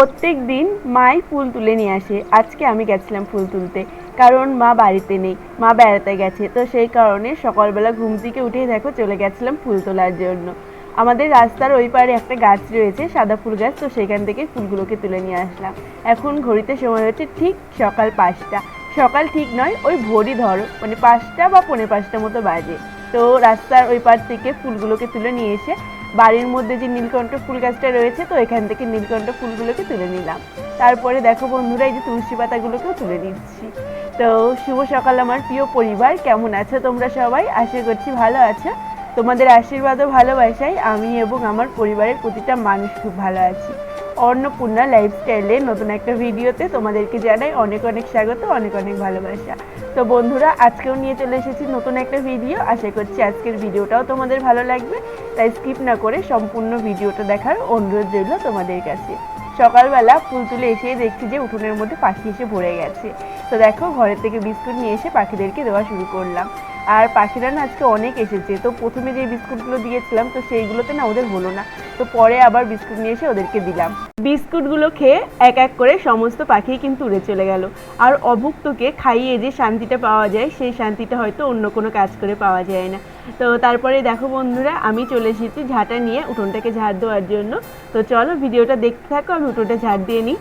প্রত্যেক দিন মাই ফুল তুলে নিয়ে আসে। আজকে আমি গেছিলাম ফুল তুলতে, কারণ মা বাড়িতে নেই, মা বেড়াতে গেছে। তো সেই কারণে সকালবেলা ঘুম থেকে উঠেই দেখো চলে গেছিলাম ফুল তোলার জন্য। আমাদের রাস্তার ওই পারে একটা গাছ রয়েছে, সাদা ফুল গাছ, তো সেখান থেকে ফুলগুলোকে তুলে নিয়ে আসলাম। এখন ঘড়িতে সময় হচ্ছে ঠিক সকাল পাঁচটা। সকাল ঠিক নয়, ওই ভোরই ধরো মানে পাঁচটা বা পৌনে পাঁচটা মতো বাজে। তো রাস্তার ওই পার থেকে ফুলগুলোকে তুলে নিয়ে এসে বাড়ির মধ্যে যে নীলকণ্ঠ ফুল গাছটা রয়েছে, তো এখান থেকে নীলকণ্ঠ ফুলগুলোকে তুলে নিলাম। তারপরে দেখো বন্ধুরা, এই যে তুলসী পাতাগুলোকেও তুলে নিচ্ছি। তো শুভ সকাল আমার প্রিয় পরিবার, কেমন আছো তোমরা সবাই? আশা করছি ভালো আছো। তোমাদের আশীর্বাদও ভালোবাসাই আমি এবং আমার পরিবারের প্রতিটা মানুষ খুব ভালো আছি। অন্নপূর্ণা লাইফস্টাইলে নতুন একটা ভিডিওতে তোমাদেরকে জানাই অনেক অনেক স্বাগত, অনেক অনেক ভালোবাসা। তো বন্ধুরা, আজকেও নিয়ে চলে এসেছি নতুন একটা ভিডিও আশা করছি আজকের ভিডিওটাও তোমাদের ভালো লাগবে। তাই স্কিপ না করে সম্পূর্ণ ভিডিওটা দেখার অনুরোধ রইল তোমাদের কাছে। সকালবেলা ফুল তুলে এসে দেখছি যে উঠোনের মধ্যে পাখি এসে ভরে গেছে। তো দেখো, ঘরের থেকে বিস্কুট নিয়ে এসে পাখিদেরকে দেওয়া শুরু করলাম। আর পাখিরা না আজকে অনেক এসেছে। তো প্রথমে যে বিস্কুটগুলো দিয়েছিলাম, তো সেইগুলোতে না ওদের হলো না। তো পরে আবার বিস্কুট নিয়ে এসে ওদেরকে দিলাম। বিস্কুটগুলো খেয়ে এক এক করে সমস্ত পাখি কিন্তু উড়ে চলে গেল। আর অভুক্তকে খাইয়ে যে শান্তিটা পাওয়া যায়, সেই শান্তিটা হয়তো অন্য কোনো কাজ করে পাওয়া যায় না। তো তারপরে দেখো বন্ধুরা, আমি চলে এসেছি ঝাঁটা নিয়ে উঠোনটাকে ঝাড় দেওয়ার জন্য। তো চলো ভিডিওটা দেখতে থাকো আমি উঠোনটা ঝাড় দিয়ে নিই।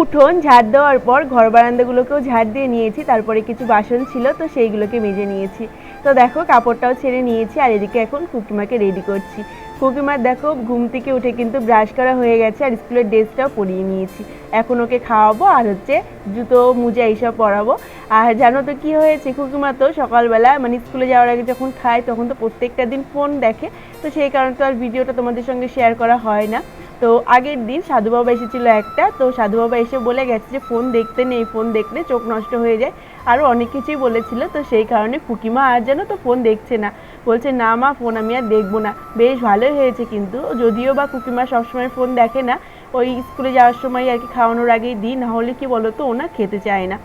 উঠোন ঝাড় দেওয়ার পর ঘর বারান্দাগুলোকেও ঝাড় দিয়ে নিয়েছি, তারপরে কিছু বাসন ছিল, তো সেইগুলোকে মেজে নিয়েছি। তো দেখো, কাপড়টাও ছেড়ে নিয়েছি, আর এদিকে এখন কুকিমাকে রেডি করছি। কুকিমার দেখো, ঘুম থেকে উঠে কিন্তু ব্রাশ করা হয়ে গেছে, আর স্কুলের ড্রেসটাও পরিয়ে নিয়েছি। এখন ওকে খাওয়াবো, আর হচ্ছে জুতো, মুজা এইসব পরাবো। আর জানো তো কী হয়েছে, কুকিমা তো সকালবেলা মানে স্কুলে যাওয়ার আগে যখন খায়, তখন তো প্রত্যেকটা দিন ফোন দেখে, তো সেই কারণে তো আর ভিডিওটা তোমাদের সঙ্গে শেয়ার করা হয় না। তো আগের দিন সাধু বাবা এসেছিল একটা, তো সাধু বাবা এসে বলে গেছে যে ফোন দেখতে নেই, ফোন দেখলে চোখ নষ্ট হয়ে যায়। আরও অনেক কিছুই বলেছিল, তো সেই কারণে ফুকিমা আর যেন তো ফোন দেখছে না। বলছে, না মা, ফোন আমি আর দেখব না। বেশ ভালোই হয়েছে কিন্তু, যদিও বা কুকিমা সবসময় ফোন দেখে না, ওই স্কুলে যাওয়ার সময় আর কি খাওয়ানোর আগেই দিই, না হলে কি বলো তো ওনা খেতে চায় না।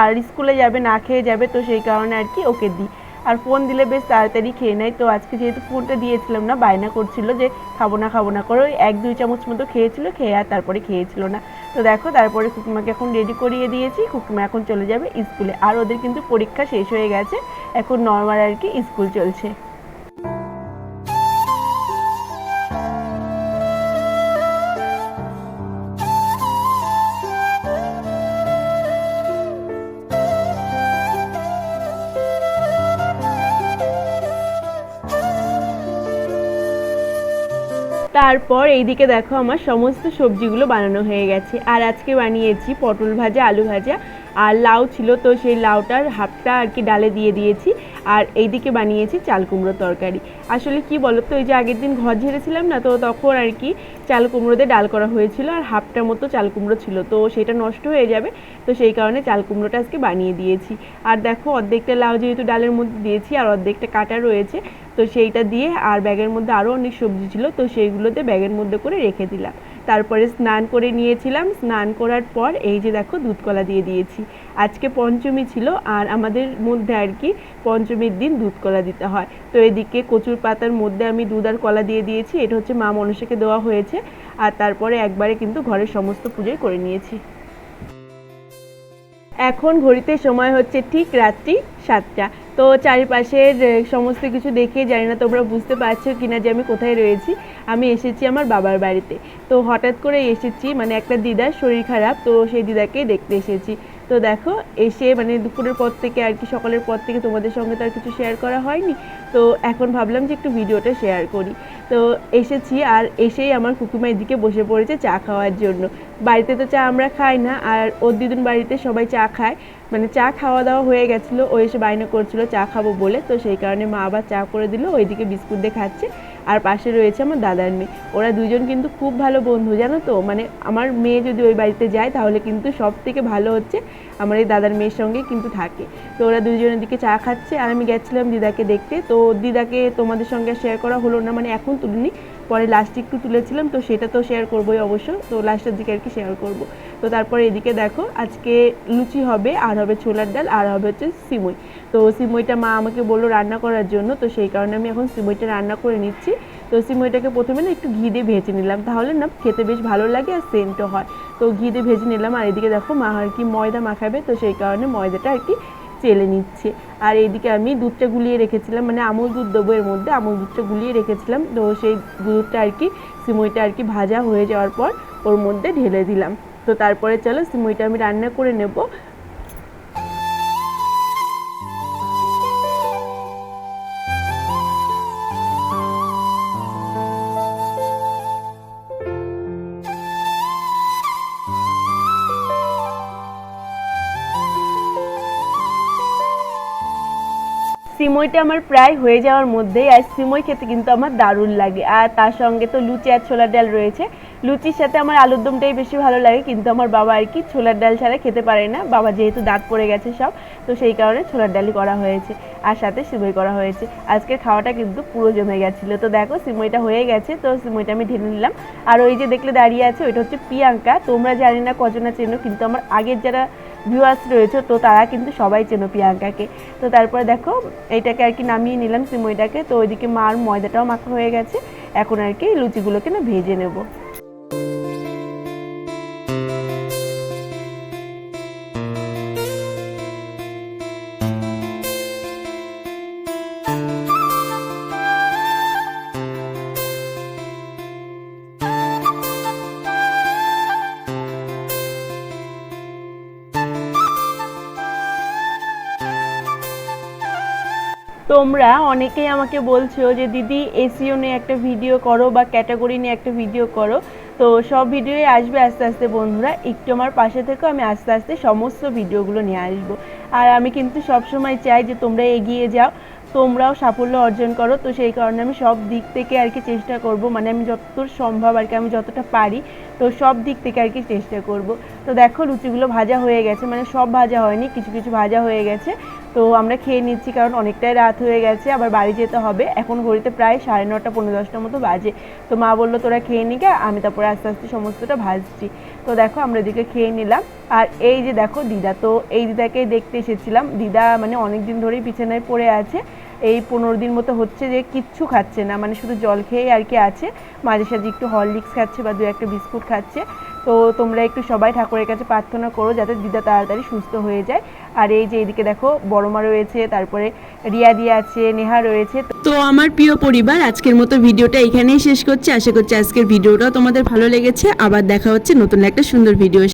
আর স্কুলে যাবে, না খেয়ে যাবে, তো সেই কারণে আর কি ওকে দিই। আর ফোন দিলে বেশ তাড়াতাড়ি খেয়ে নেয়। তো আজকে যেহেতু ফোনটা দিয়েছিলাম না, বায়না করছিল যে খাব না খাব না করে ওই এক, দুই চামচ মতো খেয়েছিল, খেয়ে আর তারপরে খেয়েছিল না। তো দেখো, তারপরে কুকুমাকে এখন রেডি করিয়ে দিয়েছি। কুকুমা এখন চলে যাবে স্কুলে। আর ওদের কিন্তু পরীক্ষা শেষ হয়ে গেছে। এখন নর্মাল আর কি স্কুল চলছে। তারপর এইদিকে দেখো আমার সমস্ত সবজিগুলো বানানো হয়ে গেছে। আর আজকে বানিয়েছি পটল ভাজা, আলু ভাজা আর লাউ ছিল তো সেই লাউটার হাফটা আর কি ডালে দিয়ে দিয়েছি। আর এইদিকে বানিয়েছি চাল কুমড়ো তরকারি। আসলে কি বলো তো ওই যে আগের দিন ঘর ঝেড়েছিলাম না, তো তখন আর কি চাল কুমড়োতে ডাল করা হয়েছিল আর হাফটার মতো চাল কুমড়ো ছিল। তো সেটা নষ্ট হয়ে যাবে, তো সেই কারণে চাল কুমড়োটা আজকে বানিয়ে দিয়েছি। আর দেখো, অর্ধেকটা লাউ যেহেতু ডালের মধ্যে দিয়েছি আর অর্ধেকটা কাটা রয়েছে, তো সেইটা দিয়ে আর ব্যাগের মধ্যে আরও অনেক সবজি ছিল, তো সেইগুলোতে ব্যাগের মধ্যে করে রেখে দিলাম। তারপরে স্নান করে নিয়েছিলাম। স্নান করার পর এই যে দেখো দুধ কলা দিয়ে দিয়েছি। আজকে পঞ্চমী ছিল আর আমাদের মধ্যে আর কি পঞ্চমীর দিন দুধ কলা দিতে হয়। তো এদিকে কচুর পাতার মধ্যে আমি দুধ আর কলা দিয়ে দিয়েছি। এটা হচ্ছে মা মনসাকে দেওয়া হয়েছে। আর তারপরে একবারে কিন্তু ঘরের সমস্ত পুজোই করে নিয়েছি। এখন ঘড়িতে সময় হচ্ছে ঠিক রাত্রি সাতটা। তো চারিপাশের সমস্ত কিছু দেখে জানি না তোমরা বুঝতে পারছ কি না যে আমি কোথায় রয়েছি। আমি এসেছি আমার বাবার বাড়িতে। তো হঠাৎ করে এসেছি মানে একটা দিদার শরীর খারাপ, তো সেই দিদাকেই দেখতে এসেছি। তো দেখো, এসে মানে দুপুরের পর থেকে আর কি, সকালের পর থেকে তোমাদের সঙ্গে তো আর কিছু শেয়ার করা হয়নি। তো এখন ভাবলাম যে একটু ভিডিওটা শেয়ার করি। তো এসেছি আর এসেই আমার কুকুমা এদিকে বসে পড়েছে চা খাওয়ার জন্য। বাড়িতে তো চা আমরা খাই না, আর ওর দিদুন বাড়িতে সবাই চা খায়। মানে চা খাওয়া দাওয়া হয়ে গেছিল, ও এসে বায়না করছিল, চা খাব বলে। তো সেই কারণে মা আবার চা করে দিল, ওইদিকে বিস্কুট দিয়ে খাচ্ছে। আর পাশে রয়েছে আমার দাদার মেয়ে। ওরা দুজন কিন্তু খুব ভালো বন্ধু, জানো তো? মানে আমার মেয়ে যদি ওই বাড়িতে যায়, তাহলে কিন্তু সব থেকে ভালো হচ্ছে আমার এই দাদার মেয়ের সঙ্গে কিন্তু থাকে। তো ওরা দুজনের দিকে চা খাচ্ছে। আর আমি গেছিলাম দিদাকে দেখতে। তো দিদাকে তোমাদের সঙ্গে শেয়ার করা হলো না মানে এখন তুলিনি। পরে লাস্টে একটু তুলেছিলাম, তো সেটা তো শেয়ার করবোই অবশ্য। তো লাস্টের দিকে আর কি শেয়ার করব। তো তারপরে এদিকে দেখো, আজকে লুচি হবে, আর হবে ছোলার ডাল, আর হবে হচ্ছে সিমই। তো সিমইটা মা আমাকে বলল রান্না করার জন্য, তো সেই কারণে আমি এখন সিমইটা রান্না করে নিচ্ছি। তো সিমইটাকে প্রথমে না একটু ঘি দিয়ে ভেজে নিলাম, তাহলে না খেতে বেশ ভালো লাগে আর সেন্টও হয়। তো ঘি দিয়ে ভেজে নিলাম, আর এদিকে দেখো মা আর কি ময়দা মাখাবে, তো সেই কারণে ময়দাটা আর কি চেলে নিচ্ছে। আর এইদিকে আমি দুধটা গুলিয়ে রেখেছিলাম মানে আমুল দুধ দেবো এর মধ্যে, আমুল দুধটা গুলিয়ে রেখেছিলাম। তো সেই দুধটা আর কি, সিমইটা আর কি ভাজা হয়ে যাওয়ার পর ওর মধ্যে ঢেলে দিলাম। তো তারপরে চলো সিমুইটা আমি রান্না করে নেব। সিমইটা আমার প্রায় হয়ে যাওয়ার মধ্যেই আর সিমই খেতে কিন্তু আমার দারুণ লাগে। আর তার সঙ্গে তো লুচি আর ছোলার ডাল রয়েছে। লুচির সাথে আমার আলুর দমটাই বেশি ভালো লাগে, কিন্তু আমার বাবা আর কি ছোলার ডাল ছাড়া খেতে পারে না। বাবা যেহেতু দাঁত পড়ে গেছে সব, তো সেই কারণে ছোলার ডালই করা হয়েছে আর সাথে সিমই করা হয়েছে। আজকের খাওয়াটা কিন্তু পুরো জমে গেছিল। তো দেখো, সিমইটা হয়ে গেছে, তো সিমইটা আমি ঢেলে নিলাম। আর ওই যে দেখলে দাঁড়িয়ে আছে, ওইটা হচ্ছে প্রিয়াঙ্কা। তোমরা জানি না কজনা চেনো, কিন্তু আমার আগের যারা ভিউয়ার্স রয়েছে, তো তারা কিন্তু সবাই চেনো প্রিয়াঙ্কাকে। তো তারপরে দেখো, এইটাকে আর কি নামিয়ে নিলাম সিমইটাকে, তো ওইদিকে মার ময়দাটাও মাখা হয়ে গেছে। এখন আর কি লুচিগুলোকে না ভেজে নেব। তোমরা অনেকেই আমাকে বলছো যে, দিদি, এসিও নিয়ে একটা ভিডিও করো বা ক্যাটাগরি নিয়ে একটা ভিডিও করো। তো সব ভিডিওই আসবে আস্তে আস্তে, বন্ধুরা। একটু আমার পাশে থেকেও আমি আস্তে আস্তে সমস্ত ভিডিওগুলো নিয়ে আসব। আর আমি কিন্তু সবসময় চাই যে, তোমরা এগিয়ে যাও, তোমরাও সাফল্য অর্জন করো। তো সেই কারণে আমি সব দিক থেকে আর কি চেষ্টা করব। মানে আমি যতদূর সম্ভব আর কি, আমি যতটা পারি, তো সব দিক থেকে আর কি চেষ্টা করব। তো দেখো, লুচিগুলো ভাজা হয়ে গেছে। মানে সব ভাজা হয়নি, কিছু কিছু ভাজা হয়ে গেছে। তো আমরা খেয়ে নিচ্ছি, কারণ অনেকটাই রাত হয়ে গেছে, আবার বাড়ি যেতে হবে। এখন ঘড়িতে প্রায় সাড়ে নটা পনেরো দশটার মতো বাজে। তো মা বলল, তোরা খেয়ে নিকে আমি তারপরে আস্তে আস্তে সমস্তটা ভাজছি। তো দেখো, আমরা এদিকে খেয়ে নিলাম। আর এই যে দেখো, দিদা, তো এই দিদাকে দেখতে এসেছিলাম। দিদা মানে অনেক দিন ধরেই বিছানায় পড়ে আছে। এই পনেরো দিন মতো হচ্ছে যে কিচ্ছু খাচ্ছে না মানে শুধু জল খেয়েই আর কি আছে। মাঝে সাঝে একটু হরলিক্স খাচ্ছে বা দু একটা বিস্কুট খাচ্ছে। তো তোমরা একটু সবাই ঠাকুরের কাছে প্রার্থনা করো যাতে দিদা তাড়াতাড়ি সুস্থ হয়ে যায়। আর এই যে এদিকে দেখো বড় মা রয়েছে, তারপরে রিয়া দিয়া আছে, নেহা রয়েছে। তো আমার প্রিয় পরিবার, আজকের মতো ভিডিওটা এখানেই শেষ করছি। আশা করছি আজকের ভিডিওটা তোমাদের ভালো লেগেছে। আবার দেখা হচ্ছে নতুন একটা সুন্দর ভিডিও